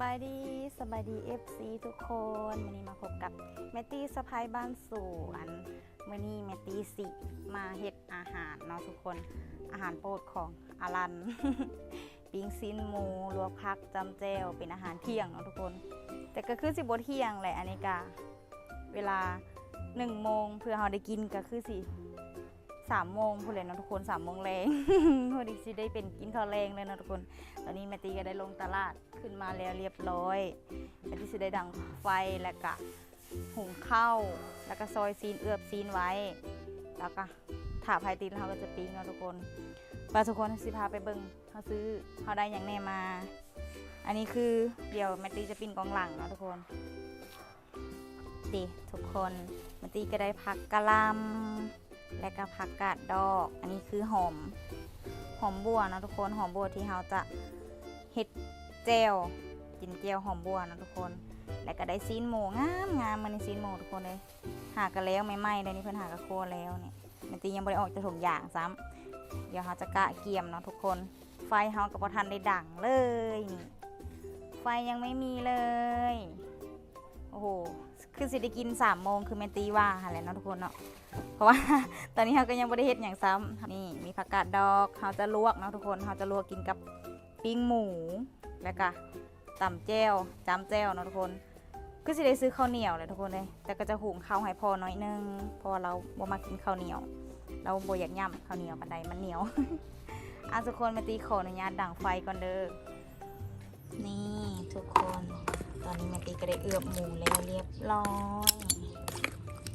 บายดีสบายดี FC ทุกคนวันนี้มาพบกับแมตตี้สะพายบ้านสวนมื่อนี้แมตตี้สิมาเฮ็ดอาหารเนาะทุกคนอาหารโปรดของอารันปิ้งซินหมูลวกผักจำแจวเป็นอาหารเที่ยงเนาะทุกคน แต่ก็คือสิบเที่ยงแหละอันนี้กะเวลาหนึ่งโมงเพื่อเราได้กินก็คือสิ สามโมงพูดเลยนะทุกคนสามโมงแรงพอดีสิได้เป็นกินข้าวแรงเลยนะทุกคน ตอนนี้แมตตี้ก็ได้ลงตลาดขึ้นมาแล้วเรียบร้อยแมตตี้สิได้ดังไฟแล้วก็หุงข้าวแล้วก็ซอยซีนเอือบซีนไว้ แล้วก็ถาภายตีนเราก็จะปิ้งนะทุกคนไปทุกคนสิพาไปเบิ่งเขาซื้อเขาได้อย่างแน่มา อันนี้คือเดี๋ยวแมตตี้จะปิ้งกองหลังนะทุกคนดีทุกคนแมตตี้ก็ได้ผักกะลำ และก็ผักกาดดอก อันนี้คือหอม หอมบัวนะทุกคน หอมบัวที่เราจะเฮ็ดแจวกินแจวหอมบัวนะทุกคน แล้วก็ได้ซีนหมูงามงามมันในซีนหมูทุกคนเลย หากันแล้วไม่ไหม้เลยนี่เพิ่นหากระโคแล้วเนี่ยมันตียังบ่ได้ออกจากถุงยางซ้ำเดี๋ยวเราจะกะเกียมเนาะทุกคน ไฟเฮากับบ่ทันได้ดังเลย ไฟยังไม่มีเลย โอ้โห คือสิได้กินสามโมงคือแมนตีว่าหั่นแหละเนาะทุกคนเนาะเพราะว่า ตอนนี้เราก็ยังไม่ได้เฮ็ดอย่างซ้ำนี่มีผักกาดดอกเราจะลวกเนาะทุกคนเราจะลวกกินกับปิ้งหมูแล้วก็ตำแจ่วจำแจ่วเนาะทุกคนก็สิได้ซื้อข้าวเหนียวเลยทุกคนเลยแต่ก็จะหุงข้าวให้พอน้อยนึงพอเราบ่มากินข้าวเหนียว เราบ่อยากย่ำข้าวเหนียวปันใดมันเหนียวอะทุกคนมาตีขออนุญาตดังไฟก่อนเด้อนี่ทุกคน ตอนนี้แม่ตีก็ได้เอือบหมูแล้วเรียบร้อย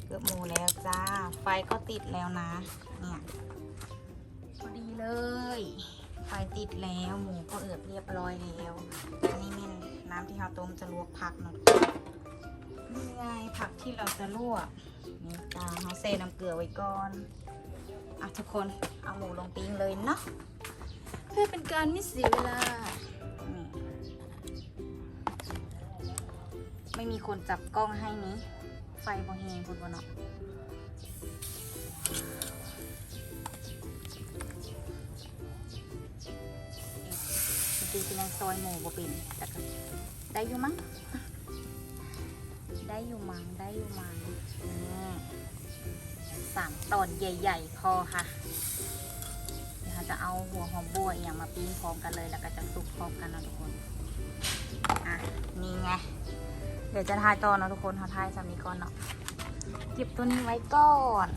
เกือบหมูแล้วจ้า ไฟก็ติดแล้วนะ เนี่ยพอดีเลย ไฟติดแล้วหมูก็เอือบเรียบร้อยแล้ว อันนี้เป็นน้ำที่เราต้มจะลวกผักเนาะนี่ไงผักที่เราจะลวกนี่จ้าเราเซน้ำเกลือไว้ก่อนอะทุกคนเอาหมูลงปิ้งเลยเนาะเพื่อเป็นการไม่เสียเวลา ไม่มีคนจับกล้องให้นี้ ไฟบ่แหงคุณบ่เนาะจริงๆคือยังซอยหมูบ่เป็นแต่ก็ได้อยู่มั้งได้อยู่มั้งได้อยู่มั้งสามตอนใหญ่ๆพอค่ะเดี๋ยวจะเอาหัวหอมบัวอย่างมาปิ้งพร้อมกันเลยแล้วก็จะสุกพร้อมกันนะทุกคน อะ นี่ไง เดี๋ยวจะทายต่อเนาะทุกคนเขาทายสามีก่อนเนาะเก็บตัวนี้ไว้ก่อน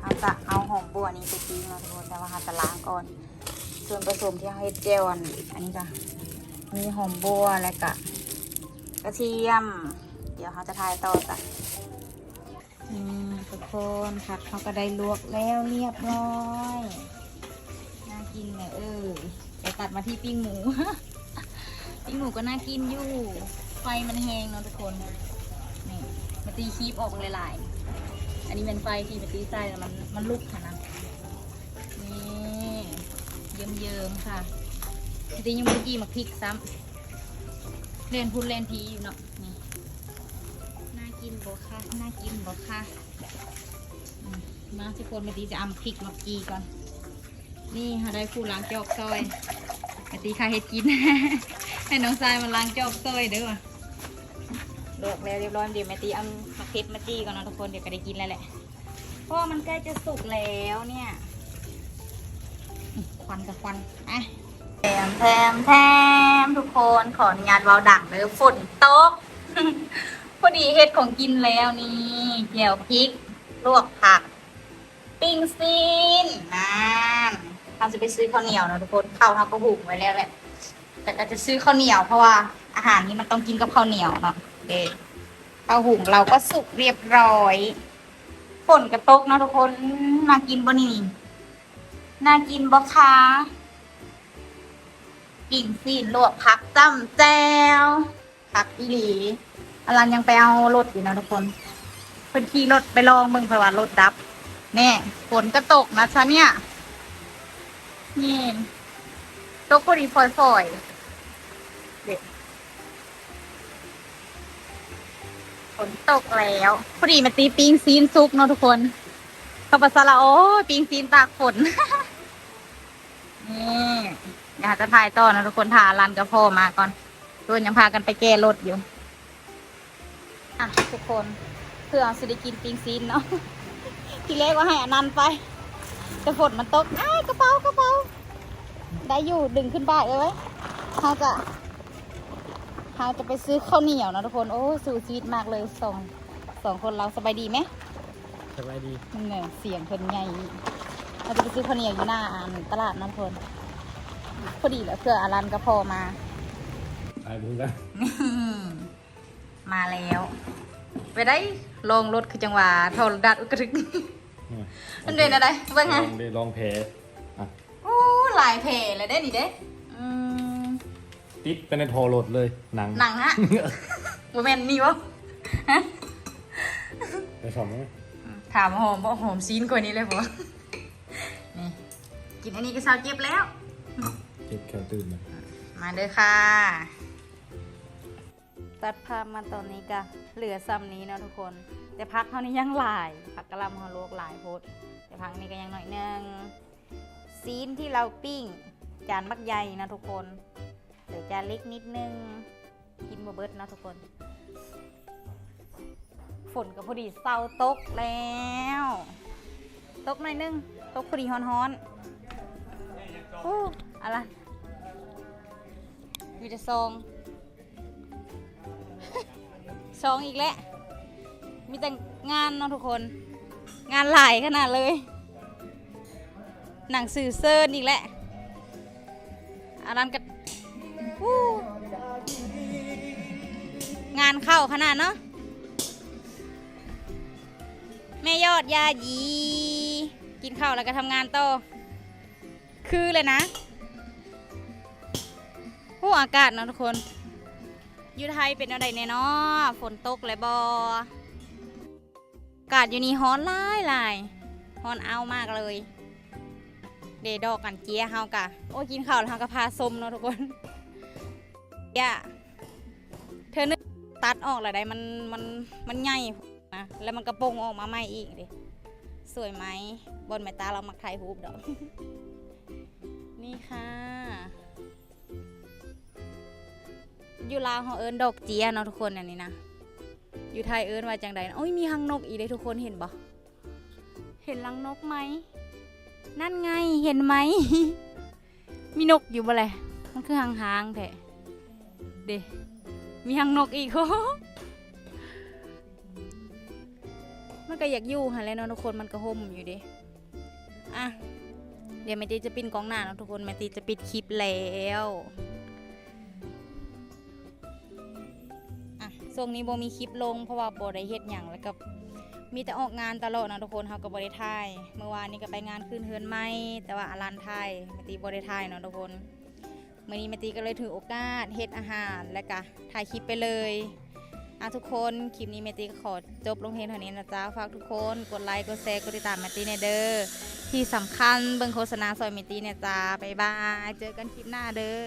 เราจะเอาหอมบัวนี้ไปปิ้งเนาะทุกคนแต่ว่าเราจะล้างก่อน ส่วนผสมที่เราเฮ็ดเจลอันอันนี้จ้ะมีหอมบัวและกะกระเทียม เดี๋ยวเขาจะทายต่อจ้ะนี่ทุกคนผักเขาก็ได้ลวกแล้วเรียบร้อยน่ากินเลยเออเดี๋ยวตัดมาที่ปิ้งหมู ปิ้งหมูก็น่ากินอยู่ ไฟมันแห้งเนาะทุกคน นี่มาตีคีบออกหลายๆ อันนี้เป็นไฟที่มาตีใส่แล้วมันมันลุกค่ะนะนี่เยิ้มๆค่ะมาตียังไม่ได้กีมาพริกซ้ำเล่นพูดเล่นพีอยู่เนาะ นี่ น่ากินบ่ค่ะ น่ากินบ่ค่ะมาทุกคนมาตีจะเอาพริกมากีก่อน นี่หาได้ผู้ล้างจอกซอยมาตีค่ะเฮ็ดกิน ให้น้องทรายมาล้างจอกซอยเด้อ ลวกแล้วเรียบร้อยเดี๋ยวแม่ตีเอามะเขือมาจี้ก่อนนะทุกคนเดี๋ยวก็ได้กินแล้วแหละเพราะมันใกล้จะสุกแล้วเนี่ยควันกับควันอะแถมแถมแถมทุกคนขออนุญาตเบาดังเลยฝนตกพอดีเฮ็ดของกินแล้วนี่เจียวพริกลวกผัก ปิ้งซีนนั่นเราจะไปซื้อข้าวเหนียวนะทุกคนข้าวเราก็หุงไว้แล้วแหละแต่ก็จะซื้อข้าวเหนียวเพราะว่าอาหารนี้มันต้องกินกับข้าวเหนียวเนาะ เด็ข้าวหุงเราก็สุกเรียบร้อยฝนกระตกเนาะทุกคนน่ากินบ่นี่น่ากินบ่คะปิ่งซีนลวกผักจ้ำแจวผักอีหลีอลันยังไปเอารถอยู่นะทุกคนเพิ่นขี่รถไปลองเบิ่งพราว่ารถดับแน่ฝนก็ตกนะชะเนี่ยนี่ตกพอดีฝอยๆ นตกแล้วพอดีมาตีปิงซีนซุกเนาะทุกคนข้าวปลาซาลาโอ้ปิงซีนตากฝนนี่อยากจะถ่ายต่อนะทุกคนถ่ารันกับพ่อมาก่อนตัวยังพากันไปแก้รถอยู่อะทุกคนเพื่อสิได้กินปิงซีนเนาะทีแรกว่าให้อนันต์ไปแต่ฝนมันตกอ้ากระเป๋ากระเป๋าได้อยู่ดึงขึ้นบ้านเลยไว้เขาจะ เขาจะไปซื้อข้าวเหนียวนะทุกคน โอ้สู่ชีวิตมากเลยสองสองคนเราสบายดีไหมสบายดีมันเหนื่อยเสียงเพิ่นใหญ่เราจะไปซื้อข้าวเหนียวอยู่หน้าอ่านตลาดน้ำพนพอดีแหล้วเพื่ออารันก็พอมาตายพูดแล้วมาแล้ว ไปได้ลงรถคือจังหวะโทรดัดอุกรึกมันเป็นอะไรว่าไงลองได้ลองแผลอะโอ้หลายเพลเลยได้นี่เด้อืม ติดไปในโทรรถเลยหนังหนังฮะโมเมนต์นี่วะฮะไปสอบไหมถามหอมบ่หอมซีนกว่านี้เลยบ่นี่กินอันนี้ก็เช้าเก็บแล้วเจ็บแขวตื่นเลยมาเด้อค่ะ ตัดภาพมาตอนนี้ก็เหลือซ้ำนี้เนาะทุกคน แต่พักเท่านี้ยังหลายผักกะหล่ำฮอลโลกหลายโพดแต่พักนี้ก็ยังหน่อยหนึงซีนที่เราปิ้ง จานบักใหญ่นะทุกคน เหลือจานเล็กนิดนึง กินบ่เบิดนะทุกคน ฝนก็พอดีเศร้าตกแล้ว ตกหน่อยนึง ตกพอดีฮ้อนๆอู้อะไรมีแต่ซองซองอีกแล้ว มีแต่งานเนาะทุกคน งานหลายขนาดเลย หนังสือเซิร์นอีกแล้วอันนั้นก็ งานเข้าขนาดเนาะแม่ยอดยายี กินข้าวแล้วก็ทำงานต่อคือเลยนะผู้อากาศเนาะทุกคนยูไทยเป็นอะไรเนี่ยเนาะฝนตกเลยบออากาศอยู่นี่ฮ้อนหลายหลายฮ้อนเอามากเลย เดดอกกันเจียเฮากะโอ้กินข้าวแล้วเฮากะพาสมเนาะทุกคน ย่าเธอนึกตัดออกแล้วได้มันมันมันใหญ่นะแล้วมันกระโปรงออกมาใหม่อีกดิสวยไหมบนแม่ตาเรามักถ่ายรูปดอก นี่ค่ะ อยู่ลาวเขาเอิ้นดอกเจียเนาะทุกคนอันนี้นะอยู่ไทยเอิ้นว่าจังใดนะโอ้ยมีหังนกอีกเลยทุกคนเห็นบ่เห็นรังนกไหมนั่นไงเห็นไหมมีนกอยู่บ่แหละมันคือหางหางๆแท้ เดมีหังนกอีกโอ้มันก็อยากอยู่หันแล้วเนาะทุกคนมันก็ห่มอยู่เดิอะเดี๋ยวแม่ตีจะปิดกล้องหน้าเนาะทุกคนแม่ตีจะปิดคลิปแล้วอะช่งนี้โบมีคลิปลงเพราะว่าโบได้เฮ็ดหยังแล้วก็มีแต่ออกงานตลอดนะทุกคนเฮาก็บ่ได้ถ่าย เมื่อวานนี้ก็ไปงานคืนเฮือนใหม่แต่ว่าอารันถ่ายม่ตีบ่ได้ถ่ายเนาะทุกคน มื้อนี้แม่ตีก็เลยถือโอกาสเฮ็ดอาหารแล้วก็ถ่ายคลิปไปเลยอะทุกคนคลิปนี้แม่ตีก็ขอจบลงเพียงเท่านี้นะจ๊ะฝากทุกคนกดไลค์กดแชร์กดติดตามแม่ตีในเด้อที่สำคัญเบิ่งโฆษณาซอยแม่ตีเนี่ยจ้าบ๊ายบายเจอกันคลิปหน้าเด้อ